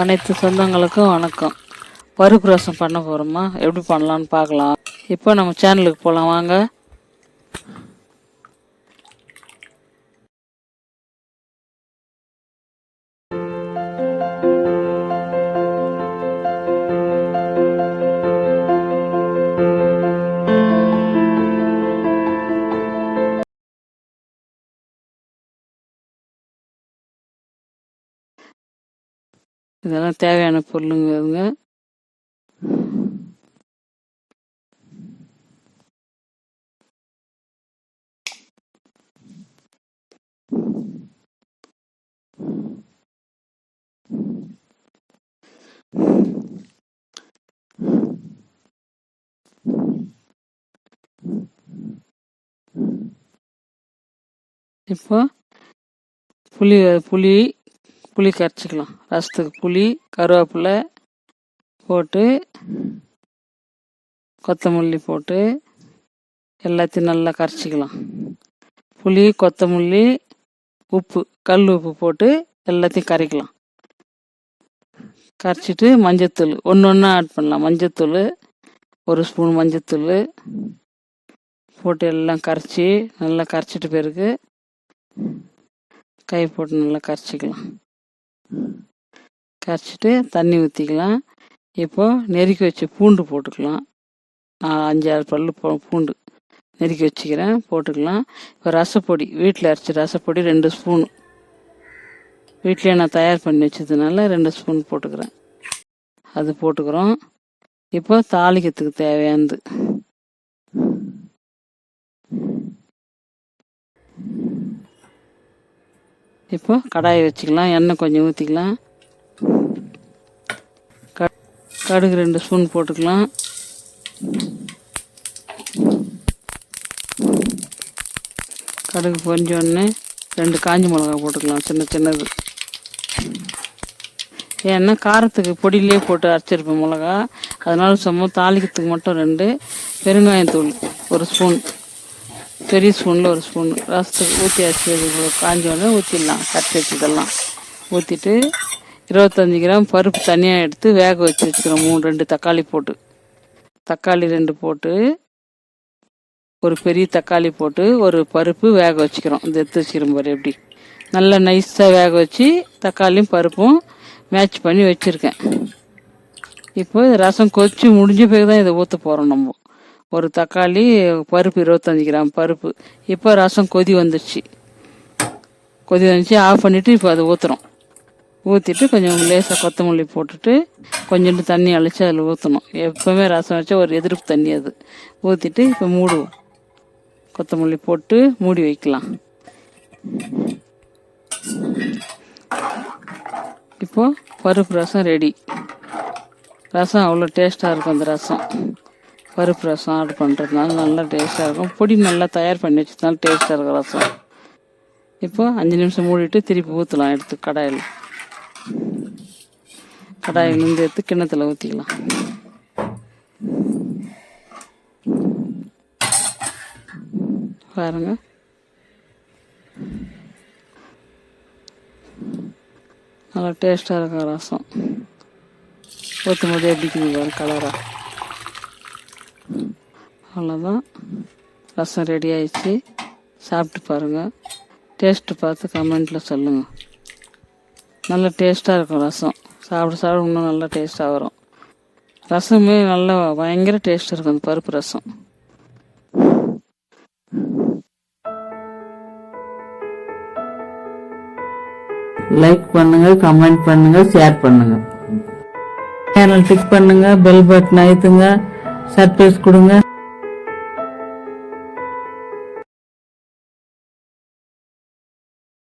அனைத்து சொந்தங்களுக்கும் வணக்கம். பருப்பு ரசம் பண்ண போகிறோமா எப்படி பண்ணலான்னு பார்க்கலாம். இப்போ நம்ம சேனலுக்கு போகலாம் வாங்க. இதெல்லாம் தேவையான பொருளுங்க இப்போ புளி புளி புளி கரைச்சிக்கலாம். ரசத்துக்கு புளி கருவேப்பிலை போட்டு கொத்தமல்லி போட்டு எல்லாத்தையும் நல்லா கரைச்சிக்கலாம். புளி கொத்தமல்லி உப்பு கல் உப்பு போட்டு எல்லாத்தையும் கரைக்கலாம். கரைச்சிட்டு மஞ்சத்தூள் ஒன்று ஒன்றா ஆட் பண்ணலாம். மஞ்சத்தூள் ஒரு ஸ்பூன் மஞ்சத்தூள் போட்டு எல்லாம் கரைச்சி நல்லா கரைச்சிட்ட பிறகு கை போட்டு நல்லா கரைச்சிக்கலாம். கரைச்சிட்டு தண்ணி ஊற்றிக்கலாம் இப்போது நெருக்கி வச்ச பூண்டு போட்டுக்கலாம். நான் அஞ்சாறு பல்லு பூ பூண்டு நெருக்கி வச்சுக்கிறேன். போட்டுக்கலாம். இப்போ ரசப்பொடி வீட்டில் அரைச்ச ரசப்பொடி ரெண்டு ஸ்பூன். வீட்டிலே நான் தயார் பண்ணி வச்சதுனால ரெண்டு ஸ்பூன் போட்டுக்கிறேன். அது போட்டுக்கிறோம். இப்போ தாளிக்கிறதுக்கு தேவையானது. இப்போ கடாயை வச்சுக்கலாம் எண்ணெய் கொஞ்சம் ஊற்றிக்கலாம் க கடுகு ரெண்டு ஸ்பூன் போட்டுக்கலாம். கடுகு பொஞ்சோடனே ரெண்டு காஞ்சி மிளகா போட்டுக்கலாம் சின்ன சின்னது. ஏன்னா காரத்துக்கு பொடியிலே போட்டு அரைச்சிருப்பேன் மிளகா. அதனால சும்மா தாளிக்கிறதுக்கு மட்டும் ரெண்டு. பெருங்காயத்தூள் ஒரு ஸ்பூன். பெரிய ஸ்பூனில் ஒரு ஸ்பூன். ரசத்துக்கு ஊற்றி அரிசி காஞ்சோடனே ஊற்றிடலாம் கரைச்சி வச்சதெல்லாம் ஊற்றிட்டு இருபத்தஞ்சி கிராம் பருப்பு தனியாக எடுத்து வேக வச்சு வச்சுக்கிறோம். மூணு ரெண்டு தக்காளி போட்டு. தக்காளி ரெண்டு போட்டு ஒரு பெரிய தக்காளி போட்டு ஒரு பருப்பு வேக வச்சுக்கிறோம். இந்த எடுத்து வச்சுக்கிறோம் பாரு எப்படி. நல்லா நைஸாக வேக வச்சு தக்காளியும் பருப்பும் மேட்ச் பண்ணி வச்சுருக்கேன். இப்போ ரசம் கொதிச்சு முடிஞ்ச பிறகு தான் இதை ஊற்ற போகிறோம் நம்ம. ஒரு தக்காளி பருப்பு இருபத்தஞ்சி கிராம் பருப்பு. இப்போ ரசம் கொதி வந்துடுச்சு கொதி வந்துச்சு ஆஃப் பண்ணிவிட்டு இப்போ அதை ஊற்றுறோம் ஊற்றிட்டு கொஞ்சம் லேசாக கொத்தமல்லி போட்டுட்டு கொஞ்சோண்டு தண்ணி அழைச்சி அதில் ஊற்றணும் எப்போவுமே ரசம் வச்சா ஒரு எதிர்ப்பு தண்ணி அது. ஊற்றிட்டு இப்போ மூடுவோம் கொத்தமல்லி போட்டு மூடி வைக்கலாம். இப்போது பருப்பு ரசம் ரெடி ரசம் அவ்வளோ டேஸ்ட்டாக இருக்கும் அந்த ரசம். பருப்பு ரசம் ஆர்டர் பண்ணுறதுனால நல்லா டேஸ்ட்டாக இருக்கும். பொடி நல்லா தயார் பண்ணி வச்சதுனால டேஸ்ட்டாக இருக்கும் ரசம். இப்போ அஞ்சு நிமிஷம் மூடிட்டு திருப்பி ஊற்றலாம் எடுத்து கடாயில். கடாயில் இருந்து எடுத்து கிண்ணத்தில் ஊற்றிக்கலாம் பாருங்க. நல்லா டேஸ்ட்டாக இருக்கும் ரசம். ஊற்றும் போது எப்படி கலராக அவ்வளோதான் ரசம் ரெடி ஆயிடுச்சு. சாப்பிட்டு பாருங்கள் டேஸ்ட்டு பார்த்து கமெண்ட்டில் சொல்லுங்கள் நல்ல டேஸ்ட்டாக இருக்கும் ரசம். சாப்பிட சாப்பிட இன்னும் நல்லா டேஸ்ட்டாக வரும். ரசமே நல்லா பயங்கர டேஸ்ட் இருக்கும் அந்த பருப்பு ரசம். லைக் பண்ணுங்க கமெண்ட் பண்ணுங்க ஷேர் பண்ணுங்க. சேனல் டிக் பண்ணுங்க பெல் பட்டன் அழுத்துங்க சர்ப்ரைஸ் கொடுங்க.